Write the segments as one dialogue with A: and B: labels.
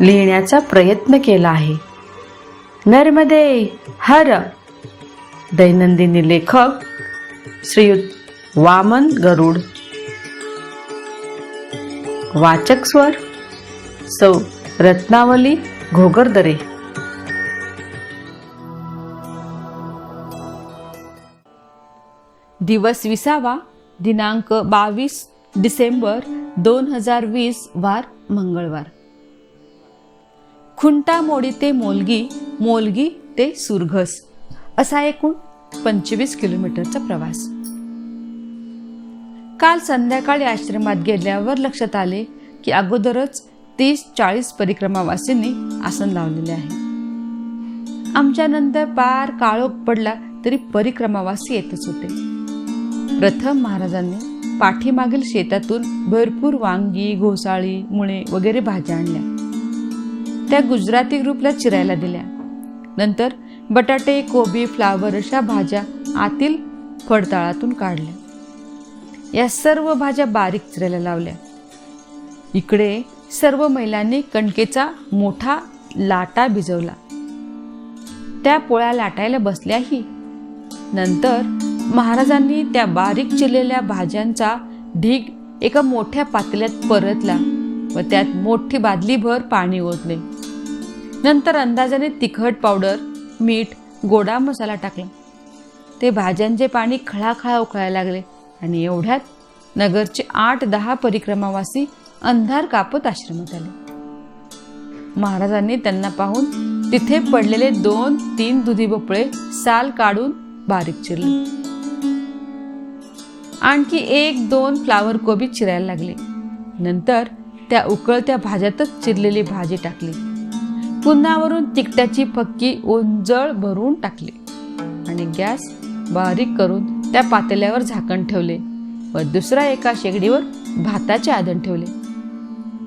A: लिहिण्याचा प्रयत्न केला आहे. नर्मदे हर. दैनंदिनी लेखक श्रीयुत वामन गरुड. वाचक स्वर सौ रत्नावली घोगरदरे.
B: दिवस विसावा दिनांक बावीस डिसेंबर दोन हजार वीस वार मंगळवार. खुंटा मोडी ते मोलगी मोलगी ते सुरघस. असा एकूण पंचवीस किलोमीटरचा प्रवास. काल संध्याकाळी आश्रमात गेल्यावर लक्षात आले की अगोदरच तीस चाळीस परिक्रमावासींनी आसन लावलेले आहे. आमच्यानंतर पार काळोख पडला तरी परिक्रमावासी येतच होते. प्रथम महाराजांनी पाठीमागील शेतातून भरपूर वांगी घोसाळी मुळे वगैरे भाज्या आणल्या. त्या गुजराती ग्रुपला चिरायला दिल्या. नंतर बटाटे कोबी फ्लावर अशा भाज्या आतील फडताळातून काढल्या. या सर्व भाज्या बारीक चिरायला लावल्या. इकडे सर्व महिलांनी कणकेचा मोठा लाटा भिजवला. त्या पोळ्या लाटायला बसल्याही. नंतर महाराजांनी त्या बारीक चिरलेल्या भाज्यांचा ढीग एका मोठ्या पातेल्यात परतला व त्यात मोठी बादलीभर पाणी ओतले. नंतर अंदाजाने तिखट पावडर मीठ गोडा मसाला टाकला. ते भाज्यांचे पाणी खळाखळा उकळायला लागले आणि एवढ्यात नगरचे आठ दहा परिक्रमावासी अंधार कापत आश्रमात आले. महाराजांनी त्यांना पाहून तिथे पडलेले दोन तीन दुधी भोपळे साल काढून बारीक चिरले. आणखी एक दोन फ्लावर कोबी चिरायला लागले. नंतर त्या उकळत्या भाज्यातच चिरलेली भाजी टाकली. पुन्हा वरून तिकटाची पक्की ओंजळ भरून टाकली. आणि गॅस बारीक करून त्या पातेल्यावर झाकण ठेवले व दुसऱ्या एका शेगडीवर भाताचे आदन ठेवले.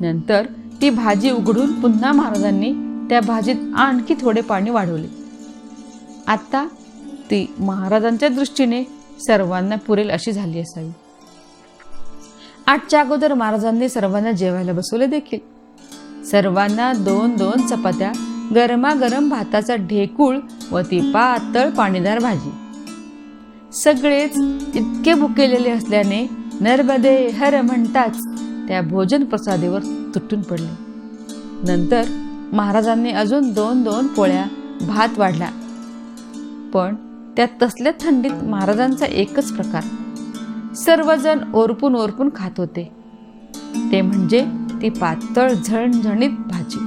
B: नंतर ती भाजी उघडून पुन्हा महाराजांनी त्या भाजीत आणखी थोडे पाणी वाढवले. आता ती महाराजांच्या दृष्टीने सर्वांना पुरेल अशी झाली असावी. आठच्या अगोदर महाराजांनी सर्वांना जेवायला बसवले देखील. सर्वांना दोन दोन चपात्या गरमागरम भाताचा ढेकूळ व ती पातळ पाणीदार भाजी. सगळेच इतके भुकेलेले असल्याने नर्मदे हर म्हणताच त्या भोजन प्रसादेवर तुटून पडले. नंतर महाराजांनी अजून दोन दोन पोळ्या भात वाढला. पण त्या तसल्या थंडीत महाराजांचा एकच प्रकार. सर्वजण ओरपून ओरपून खात होते. ते म्हणजे ती पातळ झणझणीत भाजी.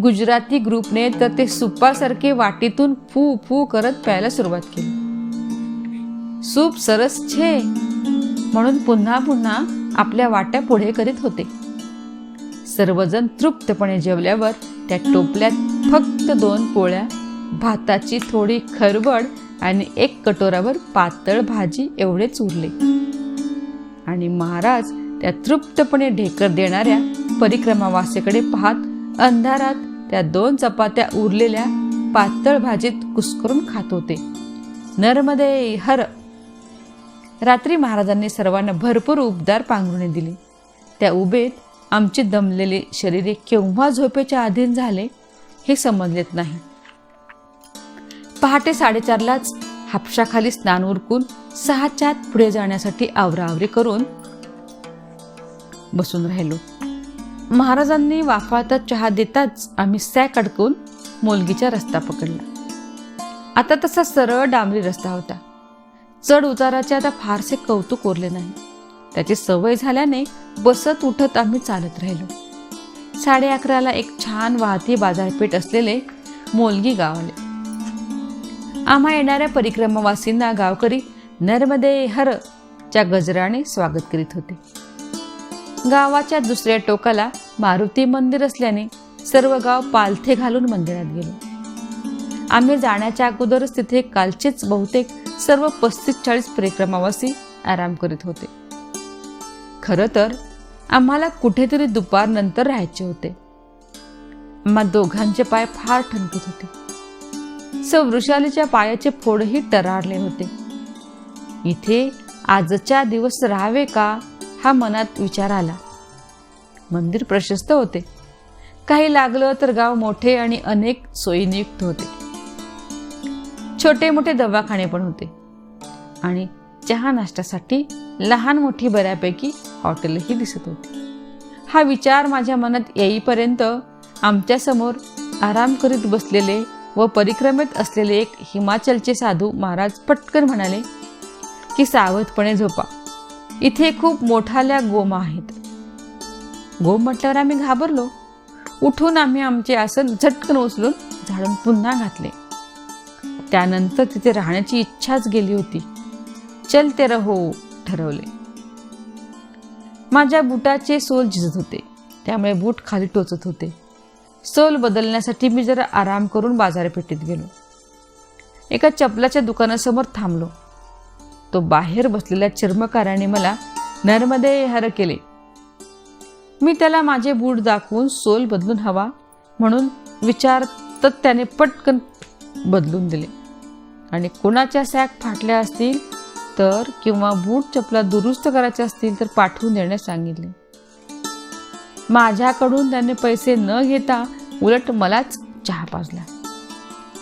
B: गुजराती ग्रुपने तर ते सुपासारखे वाटीतून फू फू करत प्यायला सुरुवात केली. सूप सरस छे म्हणून पुन्हा पुन्हा आपल्या वाट्या पुढे करीत होते. सर्वजण तृप्तपणे जेवल्यावर त्या टोपल्यात फक्त दोन पोळ्या भाताची थोडी खरबड आणि एक कटोरावर पातळ भाजी एवढेच उरले. आणि महाराज त्या तृप्तपणे ढेकर देणाऱ्या परिक्रमावासेकडे पाहत अंधारात त्या दोन चपात्या उरलेल्या पातळ भाजीत कुस्करून खात होते. नर्मदे हर. रात्री महाराजांनी सर्वांना भरपूर उबदार पांघरुणे दिली. त्या उभेत आमचे दमलेले शरीरे केव्हा झोपेच्या अधीन झाले हे समजलेत नाही. पहाटे साडेचारलाच हापशाखाली स्नान उरकून सहाच्यात पुढे जाण्यासाठी आवराआवरी करून बसून राहिलो. महाराजांनी वाफाळता चहा देताच आम्ही सॅक अडकून मोलगीचा रस्ता पकडला. आता तसा सरळ डांबरी रस्ता होता. चढ उताराचे आता फारसे कौतुक उरले नाही. त्याची सवय झाल्याने बसत उठत आम्ही चालत राहिलो. साडे अकराला एक छान वाहती बाजारपेठ असलेले मोलगी गाव आले. आम्हा येणाऱ्या परिक्रमावासींना गावकरी नर्मदे हर च्या गजराने स्वागत करीत होते. गावाच्या दुसऱ्या टोकाला मारुती मंदिर असल्याने सर्व गाव पालथे घालून मंदिरात गेलो. आम्ही जाण्याच्या अगोदरच तिथे कालचेच बहुतेक सर्व पस्तीस चाळीस परिक्रमावासी आराम करीत होते. खरं तर आम्हाला कुठेतरी दुपारनंतर राहायचे होते. आम्हा दोघांचे पाय फार ठणकत होते. सौ वृषालीच्या पायाचे फोडही टरारले होते. इथे आजच्या दिवस राहावे का? हा मनात विचार आला. मंदिर प्रशस्त होते. काही लागलं तर गाव मोठे आणि अनेक सोयीनियुक्त होते. छोटे मोठे दवाखाने पण होते. आणि चहा नाश्त्यासाठी लहान मोठी बऱ्यापैकी हॉटेलही दिसत होती. हा विचार माझ्या मनात येईपर्यंत आमच्यासमोर आराम करीत बसलेले व परिक्रमेत असलेले एक हिमाचलचे साधू महाराज पटकन म्हणाले की सावधपणे झोपा. इथे खूप मोठाल्या गोम आहेत. गोम म्हटल्यावर आम्ही घाबरलो. उठून आम्ही आमचे आसन झटकन उचलून झाडून पुन्हा घातले. त्यानंतर तिथे राहण्याची इच्छाच गेली होती. चलते रहो ठरवले. माझ्या बुटाचे सोल झिजत होते. त्यामुळे बूट खाली टोचत होते. सोल बदलण्यासाठी मी जरा आराम करून बाजारपेठेत गेलो. एका चपलाच्या दुकानासमोर थांबलो. तो बाहेर बसलेल्या चर्मकाराने मला नर्मदे हर केले. मी त्याला माझे बूट दाखवून सोल बदलून हवा म्हणून विचार तर त्याने पटकन बदलून दिले. आणि कोणाच्या सॅक फाटल्या असतील तर किंवा बूट चपला दुरुस्त करायच्या असतील तर पाठवून देण्यास सांगितले. माझ्याकडून त्याने पैसे न घेता उलट मलाच चहा पाजला.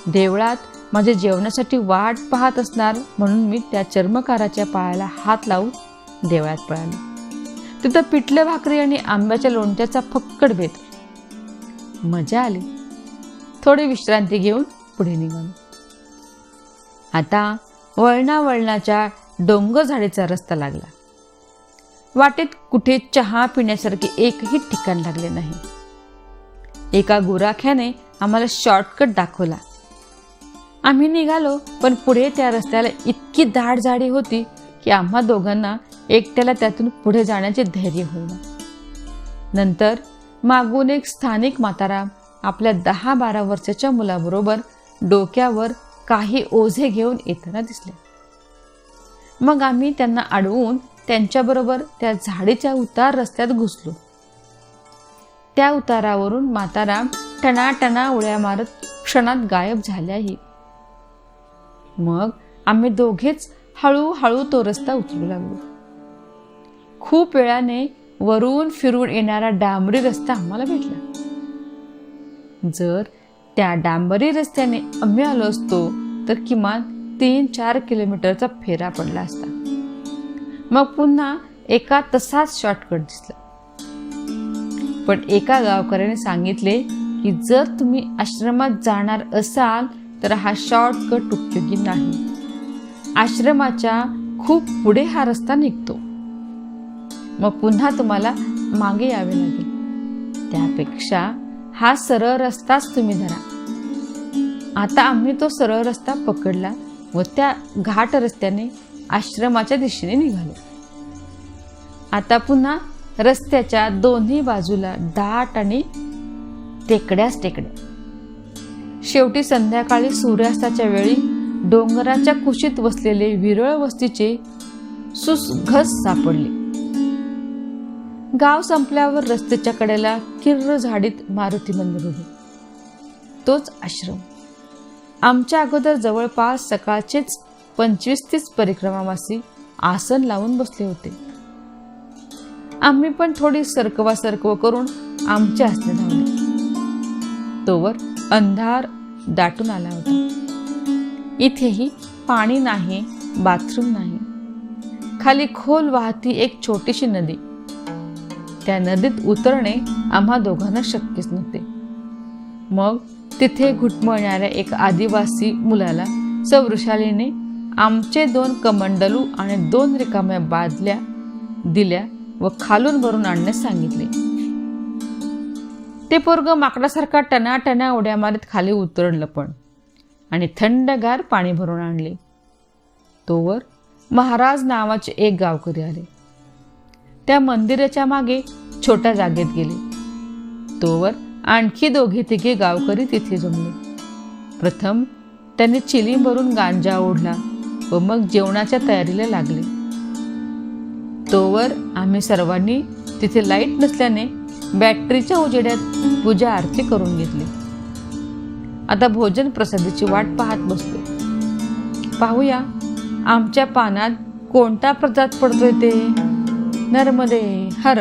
B: देवळात माझ्या जेवणासाठी वाट पाहत असणार म्हणून मी त्या चर्मकाराच्या पायाला हात लावून देवळात पळाले. तिथं पिठलं भाकरी आणि आंब्याच्या लोणच्याचा फक्कड भेद. मजा आली. थोडी विश्रांती घेऊन पुढे निघालो. आता वळणा वळणाच्या डोंगर झाडीचा रस्ता लागला. वाटेत कुठे चहा पिण्यासारखे एकही ठिकाण लागले नाही. एका गुराख्याने आम्हाला शॉर्टकट दाखवला. आम्ही निघालो पण पुढे त्या रस्त्याला इतकी दाट झाडी होती की आम्हा दोघांना एकट्याला त्यातून पुढे जाण्याचे धैर्य होईना. नंतर मागून एक स्थानिक माताराम आपल्या दहा बारा वर्षाच्या मुलाबरोबर डोक्यावर काही ओझे घेऊन येताना दिसले. मग आम्ही त्यांना अडवून त्यांच्याबरोबर त्या झाडीच्या उतार रस्त्यात घुसलो. त्या उतारावरून माताराम टणाटणा उड्या मारत क्षणात गायब झाल्याही मग आम्ही दोघेच हळूहळू तो रस्ता उचलू लागलो. खूप वेळाने वरून फिरून येणारा डांबरी रस्ता आम्हाला भेटला. जर त्या डांबरी रस्त्याने आम्ही आलो असतो तर किमान तीन चार किलोमीटरचा फेरा पडला असता. मग पुन्हा एका तसाच शॉर्टकट दिसला. पण एका गावकऱ्याने सांगितले की जर तुम्ही आश्रमात जाणार असाल तर हा शॉर्टकट उपयोगी नाही. आश्रमाच्या खूप पुढे हा रस्ता निघतो. मग पुन्हा तुम्हाला मागे यावे लागेल. त्यापेक्षा हा सरळ रस्ताच तुम्ही धरा. आता आम्ही तो सरळ रस्ता पकडला व त्या घाट रस्त्याने आश्रमाच्या दिशेने निघालो. आता पुन्हा रस्त्याच्या दोन्ही बाजूला दाट आणि टेकड्याच टेकड्या. शेवटी संध्याकाळी सूर्यास्ताच्या वेळी डोंगराच्या कुशीत वसलेले विरळ वस्तीचे सुसघस सापडले. गाव संपल्यावर रस्त्याच्या कडेला किर्र झाडीत मारुती मंदिर उभे. तोच आश्रम. आमच्या अगोदर जवळपास सकाळचेच पंचवीस तीस परिक्रमावासी आसन लावून बसले होते. आम्ही पण थोडी सरकवा सरकव करून आमचे आसने धावले. तोवर अंधार दाटून आला होता. इथेही पाणी नाही बाथरूम नाही. खाली खोल वाहती एक छोटीशी नदी. त्या नदीत उतरणे आम्हा दोघांना शक्यच नव्हते. मग तिथे घुटमळणाऱ्या एक आदिवासी मुलाला सवृशालीने आमचे दोन कमंडलू आणि दोन रिकाम्या बादल्या दिल्या व खालून भरून आणण्यास सांगितले. ते पोरग माकडासारखा टनाटना उड्या मारत खाली उतरलं पण. आणि थंडगार पाणी भरून आणले. तोवर महाराज नावाचे एक गावकरी आले. त्या मंदिराच्या मागे छोट्या जागेत गेले. तोवर आणखी दोघे तिघे गावकरी तिथे जमले. प्रथम त्यांनी चिली भरून गांजा ओढला व मग जेवणाच्या तयारीला लागले. तोवर आम्ही सर्वांनी तिथे लाइट नसल्याने बॅटरीच्या उजेड्यात पूजा आरती करून घेतली. आता भोजन प्रसादीची वाट पाहत बसलो पाहूया आमच्या पानात कोणता प्रसाद पडतोय ते? नर्मदे हर